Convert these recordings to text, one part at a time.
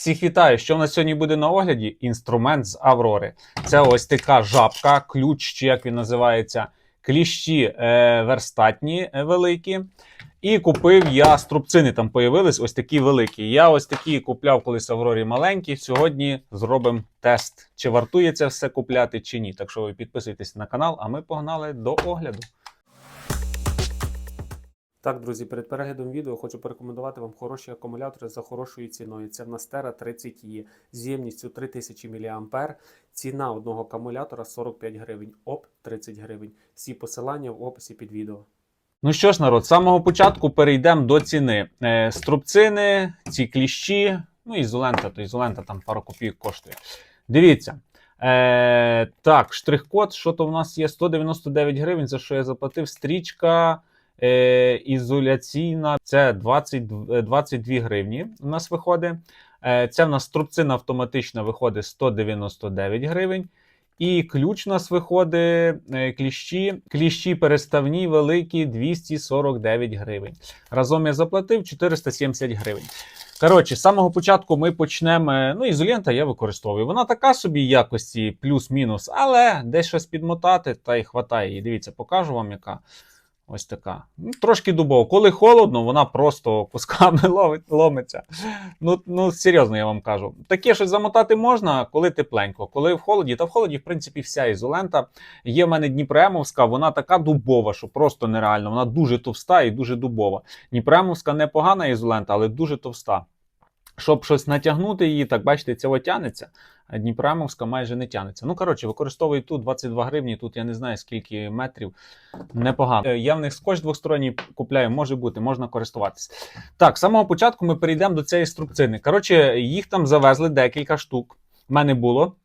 Всіх вітаю! Що в нас сьогодні буде на огляді? Інструмент з Аврори. Це ось така жабка, ключ, чи як він називається, кліщі е, верстатні е, великі. І купив я струбцини, там появились ось такі великі. Я ось такі купляв колись Аврорі маленькі. Сьогодні зробимо тест, чи вартує це все купляти, чи ні. Так що ви підписуйтесь на канал, а ми погнали до огляду. Так, друзі, перед переглядом відео хочу порекомендувати вам хороші акумулятори за хорошою ціною. Це в нас Terra 30 e з ємністю 3000 мА. Ціна одного акумулятора 45 гривень, ОП 30 гривень. Всі посилання в описі під відео. Ну що ж, народ, з самого початку перейдемо до ціни. Е, струбцини, ці кліщі, ну ізолента, то ізолента там пару копійок коштує. Дивіться. Е, так, штрих-код, що то в нас є 199 гривень, за що я заплатив. Стрічка е, ізоляційна, це 20, 22 гривні у нас виходить. Е, це в нас струбцина автоматична виходить 199 гривень. І ключ у нас виходить е, кліщі, кліщі переставні великі 249 гривень. Разом я заплатив 470 гривень. Коротше, з самого початку ми почнемо. е, Ну, ізолента я використовую. Вона така собі якості, плюс-мінус, але десь щось підмотати та й хватає її. Дивіться, покажу вам, яка. Ось така. Ну, трошки дубово. Коли холодно, вона просто кусками ломиться. Ну, ну, серйозно, я вам кажу. Таке щось замотати можна, коли тепленько. Коли в холоді, та в холоді, в принципі, вся ізолента. Є в мене Дніпремовська, вона така дубова, що просто нереально. Вона дуже товста і дуже дубова. Дніпремовська непогана ізолента, але дуже товста. Щоб щось натягнути її, так бачите, цього тянеться, Дніпрамовська майже не тянеться. Ну, коротше, використовую тут 22 гривні, тут я не знаю скільки метрів. Непогано. Е, Я в них скотч двосторонній купляю, може бути, можна користуватись. Так, з самого початку ми перейдемо до цієї струбцини. Коротше, їх там завезли декілька штук. У мене було.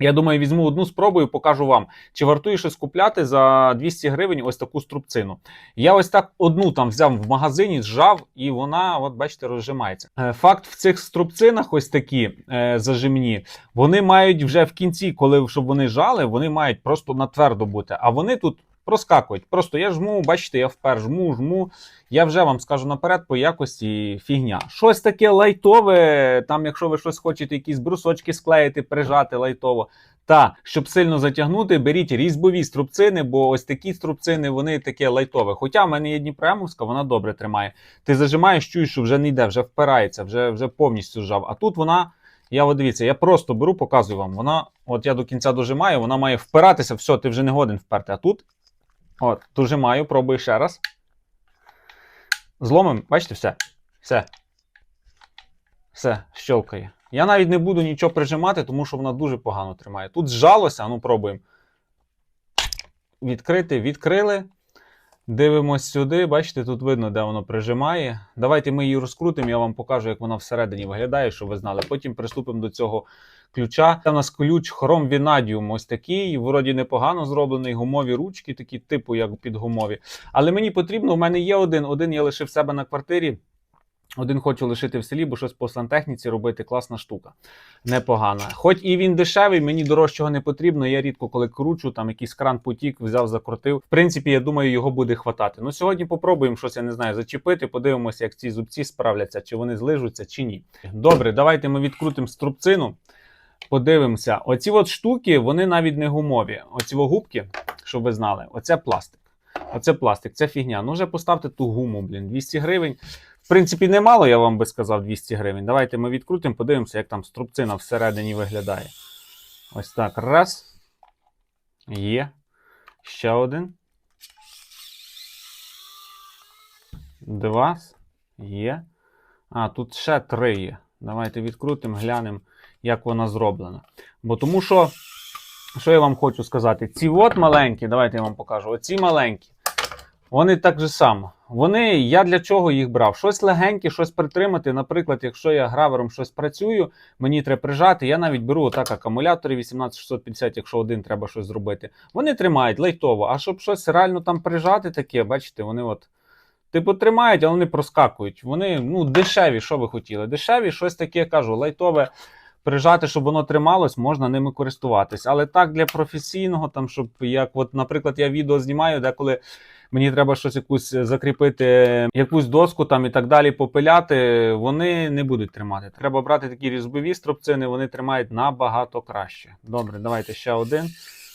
Я думаю, візьму одну спробу і покажу вам, чи вартує щось купляти за 200 гривень ось таку струбцину. Я ось так одну там взяв в магазині, зжав, і вона, от бачите, розжимається. Е, Факт в цих струбцинах, ось такі е, зажимні, вони мають вже в кінці, коли щоб вони жали, вони мають просто на твердо бути. А вони тут проскакують. Просто я жму, бачите, я впер жму, жму. Я вже вам скажу наперед по якості фігня. Щось таке лайтове, там, якщо ви щось хочете, якісь брусочки склеїти, прижати лайтово. Та, щоб сильно затягнути, беріть різьбові струбцини, бо ось такі струбцини, вони таке лайтове. Хоча в мене є Дніпремовська, вона добре тримає. Ти зажимаєш, чуєш, що вже не йде, вже впирається, вже, вже повністю зжав. А тут вона. Я от дивіться, я просто беру, показую вам. Вона, от я до кінця дожимаю, вона має впиратися, все, ти вже не годен вперти. А тут, от, дожимаю, пробую ще раз. Зломим, бачите, все. Все. Все, щелкає. Я навіть не буду нічого прижимати, тому що вона дуже погано тримає. Тут зжалося, ну пробуємо. Відкрити, відкрили. Дивимось сюди, бачите, тут видно, де воно прижимає. Давайте ми її розкрутимо, я вам покажу, як вона всередині виглядає, щоб ви знали. Потім приступимо до цього ключа. Це у нас ключ Vanadium ось такий, вроді непогано зроблений, гумові ручки, такі типу, як під гумові. Але мені потрібно, у мене є один, один я лишив себе на квартирі. Один хочу лишити в селі, бо щось по сантехніці робити класна штука. Непогана. Хоч і він дешевий, мені дорожчого не потрібно. Я рідко коли кручу, там якийсь кран потік, взяв, закрутив. В принципі, я думаю, його буде хватати. Ну сьогодні попробуємо щось, я не знаю, зачепити, подивимося, як ці зубці справляться, чи вони злижуться, чи ні. Добре, давайте ми відкрутимо струбцину. Подивимося. Оці от штуки, вони навіть не гумові. Оці губки, щоб ви знали, оце пластик. Оце пластик, це фігня. Ну вже поставте ту гуму, блін, 200 гривень. В принципі, немало, я вам би сказав, 200 гривень. Давайте ми відкрутимо, подивимося, як там струбцина всередині виглядає. Ось так. Раз. Є. Ще один. Два. Є. А, тут ще три є. Давайте відкрутимо, глянемо, як вона зроблена. Бо тому що, що я вам хочу сказати? Ці от маленькі, давайте я вам покажу. Оці маленькі. Вони так же само. Вони, я для чого їх брав? Щось легеньке, щось притримати. Наприклад, якщо я гравером щось працюю, мені треба прижати. Я навіть беру отак акумулятори 18650, якщо один треба щось зробити. Вони тримають лайтово. А щоб щось реально там прижати, таке, бачите, вони от. Типу тримають, але вони проскакують. Вони ну, дешеві, що ви хотіли. Дешеві, щось таке кажу, лайтове. Прижати, щоб воно трималось, можна ними користуватись. Але так для професійного, там, щоб як, от, наприклад, я відео знімаю, деколи мені треба щось якусь закріпити, якусь доску там і так далі попиляти, вони не будуть тримати. Треба брати такі різьбові струбцини, вони тримають набагато краще. Добре, давайте ще один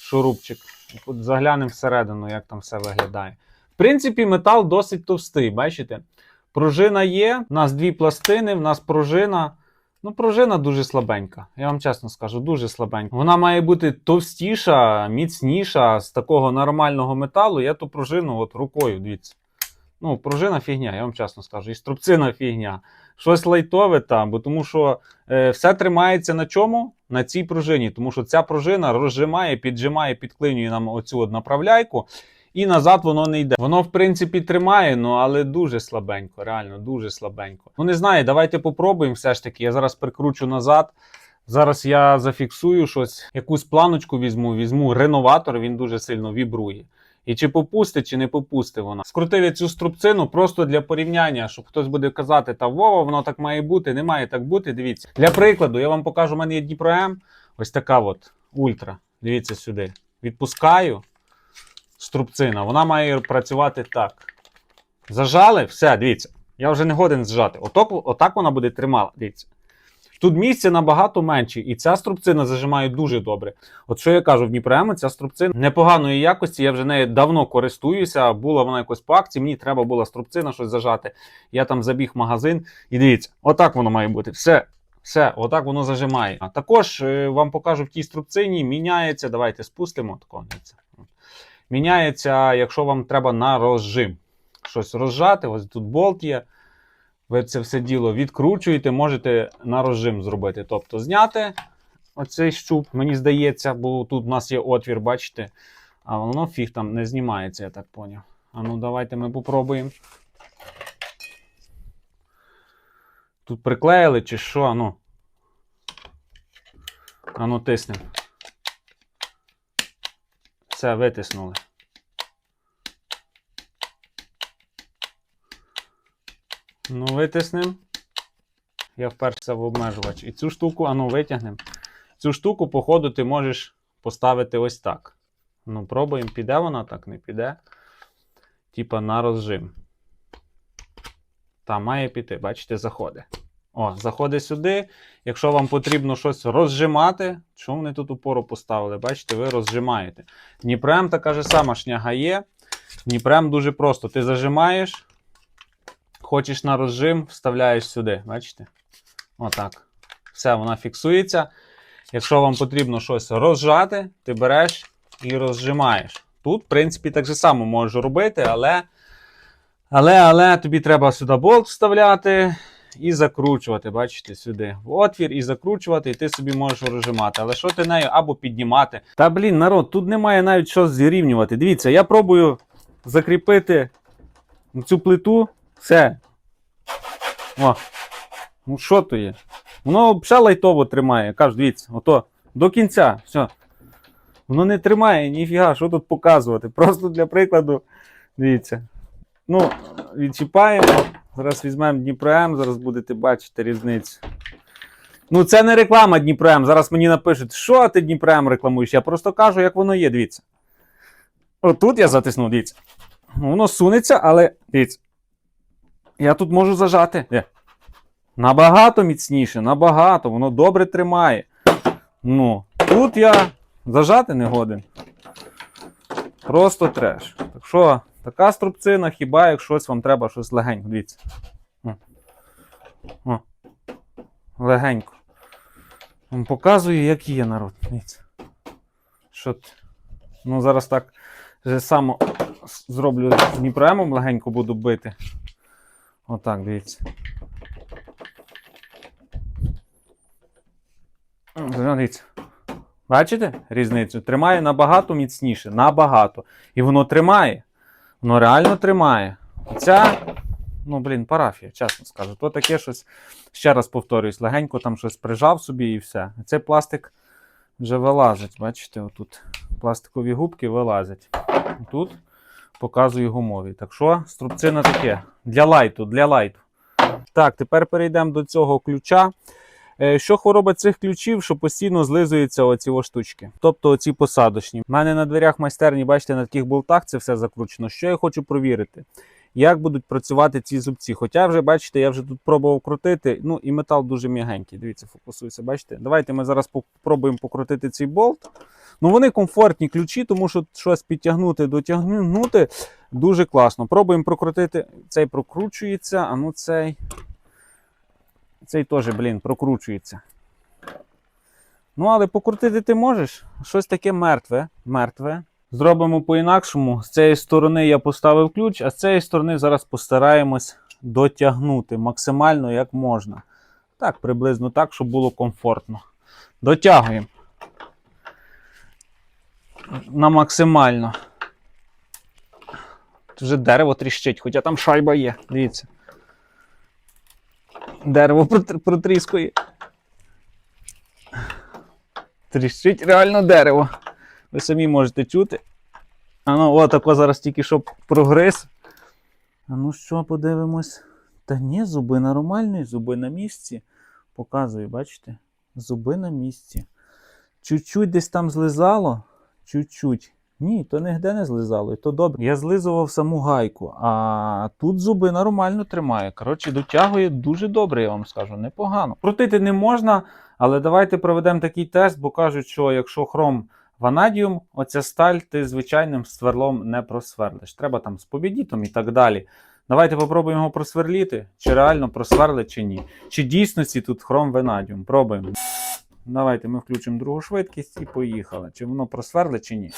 шурупчик. Заглянемо всередину, як там все виглядає. В принципі, метал досить товстий, бачите? Пружина є, в нас дві пластини, в нас пружина. Ну, пружина дуже слабенька. Я вам чесно скажу, дуже слабенька. Вона має бути товстіша, міцніша з такого нормального металу. Я ту пружину от рукою, дивіться. Ну, пружина фігня, я вам чесно скажу. І струбцина фігня. Щось лайтове там, бо тому що е, все тримається на чому? На цій пружині. Тому що ця пружина розжимає, піджимає, підклинює нам оцю направляйку. І назад воно не йде. Воно, в принципі, тримає, ну але дуже слабенько, реально, дуже слабенько. Ну не знаю, давайте попробуємо все ж таки. Я зараз прикручу назад. Зараз я зафіксую щось, якусь планочку візьму, візьму реноватор, він дуже сильно вібрує. І чи попустить, чи не попусти вона. Скрутив я цю струбцину просто для порівняння, щоб хтось буде казати, та Вова, воно так має бути, не має так бути. Дивіться. Для прикладу, я вам покажу, у мене є Дніпро М, ось така от ультра. Дивіться сюди. Відпускаю струбцина, вона має працювати так. Зажали, все, дивіться. Я вже не годен зжати. Отак, отак вона буде тримала. Дивіться. Тут місця набагато менше, і ця струбцина зажимає дуже добре. От що я кажу, в Дніпремо ця струбцина непоганої якості, я вже нею давно користуюся. Була вона якось по акції, мені треба була струбцина щось зажати. Я там забіг магазин, і дивіться, отак воно має бути. Все. Все, отак воно зажимає. А також е, вам покажу в тій струбцині, міняється. Давайте спустимо. Тако, дивіться. Міняється, якщо вам треба на розжим. Щось розжати, ось тут болт є. Ви це все діло відкручуєте, можете на розжим зробити. Тобто зняти оцей щуп, мені здається, бо тут у нас є отвір, бачите, а воно фіг там не знімається, я так поняв. А ну давайте ми попробуємо. Тут приклеїли чи що? А ну. А ну тиснемо. Все, витиснули. Ну, витиснем. Я вперся в обмежувач. І цю штуку, а ну, витягнемо. Цю штуку, походу, ти можеш поставити ось так. Ну, пробуємо, піде вона так, не піде. Типа на розжим. Та, має піти, бачите, заходить. О, заходить сюди. Якщо вам потрібно щось розжимати, чому вони тут упору поставили? Бачите, ви розжимаєте. Дніпрем така ж сама шняга є. Дніпрем дуже просто. Ти зажимаєш, хочеш на розжим, вставляєш сюди. Бачите? Отак. Все, вона фіксується. Якщо вам потрібно щось розжати, ти береш і розжимаєш. Тут, в принципі, так же само можеш робити, але, але, але тобі треба сюди болт вставляти і закручувати. Бачите, сюди в отвір і закручувати, і ти собі можеш розжимати. Але що ти нею або піднімати? Та блін, народ, тут немає навіть що зрівнювати. Дивіться, я пробую закріпити цю плиту. Все. О. Ну що то є? Воно взагалі лайтово тримає. Кажу, дивіться, ото до кінця. Все. Воно не тримає, ніфіга, що тут показувати. Просто для прикладу, дивіться. Ну, відчіпаємо. Зараз візьмемо Дніпро М, зараз будете бачити різницю. Ну, це не реклама Дніпро М. Зараз мені напишуть, що ти Дніпро М рекламуєш. Я просто кажу, як воно є, дивіться. Отут я затиснув, дивіться. Воно сунеться, але дивіться. Я тут можу зажати. Де? Набагато міцніше, набагато, воно добре тримає. Ну, тут я зажати не годен. Просто треш. Так що, така струбцина, хіба як вам треба щось легенько. Дивіться. О. О. Легенько. Вам показую, як є народ. Дивіться. Що т- Ну, зараз так же само зроблю з Дніпремом, легенько буду бити. Отак, дивіться. Дивіться. Бачите різницю? Тримає набагато міцніше, набагато. І воно тримає. Воно реально тримає. Ця, ну, блін, парафія, чесно скажу. То таке щось, ще раз повторюсь, легенько там щось прижав собі і все. Цей пластик вже вилазить. Бачите, отут пластикові губки вилазять. Тут показую гумові. Так що, струбцина таке. Для лайту, для лайту. Так, тепер перейдемо до цього ключа. Е, Що хвороба цих ключів, що постійно злизуються оці штучки, тобто оці посадочні. У мене на дверях майстерні, бачите, на таких болтах це все закручено. Що я хочу провірити? Як будуть працювати ці зубці? Хоча вже бачите, я вже тут пробував крутити. Ну і метал дуже м'ягенький. Дивіться, фокусується. Бачите? Давайте ми зараз спробуємо покрутити цей болт. Ну вони комфортні ключі, тому що щось підтягнути, дотягнути дуже класно. Пробуємо прокрутити. Цей прокручується, а ну цей. Цей теж, блін, прокручується. Ну, але покрутити ти можеш. Щось таке мертве. Мертве. Зробимо по-інакшому. З цієї сторони я поставив ключ, а з цієї сторони зараз постараємось дотягнути максимально як можна. Так, приблизно так, щоб було комфортно. Дотягуємо. На максимально. Тут Вже дерево тріщить, хоча там шайба є. Дивіться. Дерево протріскує. Тріщить реально дерево. Ви самі можете чути. А ну, отако зараз тільки що прогриз. А ну що, подивимось. Та ні, зуби нормальні, зуби на місці. Показую, бачите? Зуби на місці. Чуть-чуть десь там злизало. Чуть-чуть. Ні, то нігде не злизало, і то добре. Я злизував саму гайку, а тут зуби нормально тримає. Коротше, дотягує дуже добре, я вам скажу, непогано. Крутити не можна, але давайте проведемо такий тест, бо кажуть, що якщо хром ванадіум, оця сталь ти звичайним сверлом не просверлиш. Треба там з побідітом і так далі. Давайте попробуємо його просверліти, чи реально просверлить, чи ні. Чи дійсності тут хром ванадіум. Пробуємо. Давайте ми включимо другу швидкість і поїхали. Чи воно просверлить, чи ні.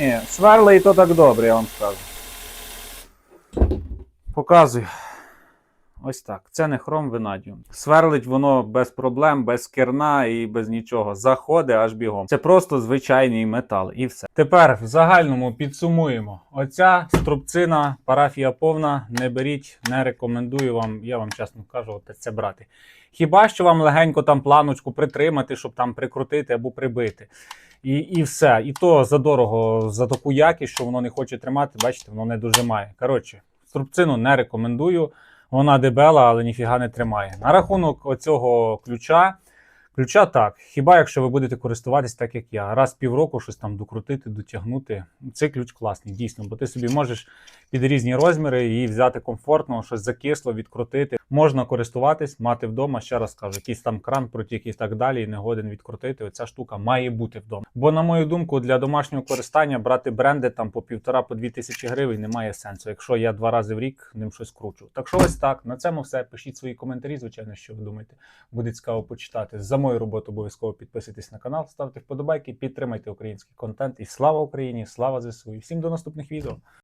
Ні, сверли і то так добре, я вам скажу. Показую. Ось так. Це не хром винадіум. Сверлить воно без проблем, без керна і без нічого. Заходить аж бігом. Це просто звичайний метал і все. Тепер в загальному підсумуємо. Оця струбцина, парафія повна. Не беріть, не рекомендую вам, я вам чесно кажу, от це брати. Хіба що вам легенько там планочку притримати, щоб там прикрутити або прибити. І, і все. І то задорого за таку якість, що воно не хоче тримати, бачите, воно не дожимає. Коротше, струбцину не рекомендую. Вона дебела, але ніфіга не тримає. На рахунок оцього ключа. Ключа так. Хіба якщо ви будете користуватись так, як я, раз півроку щось там докрутити, дотягнути. Цей ключ класний, дійсно, бо ти собі можеш під різні розміри її взяти комфортно, щось закисло, відкрутити. Можна користуватись, мати вдома. Ще раз кажу, якийсь там кран протік і так далі, і не годен відкрутити. Оця штука має бути вдома. Бо, на мою думку, для домашнього користання брати бренди там по півтора по дві тисячі гривень немає сенсу, якщо я два рази в рік ним щось кручу. Так що ось так. На цьому все. Пишіть свої коментарі, звичайно, що ви думаєте. Буде цікаво почитати. Мою роботу обов'язково підписуйтесь на канал, ставте вподобайки, підтримайте український контент. І слава Україні! Слава ЗСУ! І всім до наступних відео!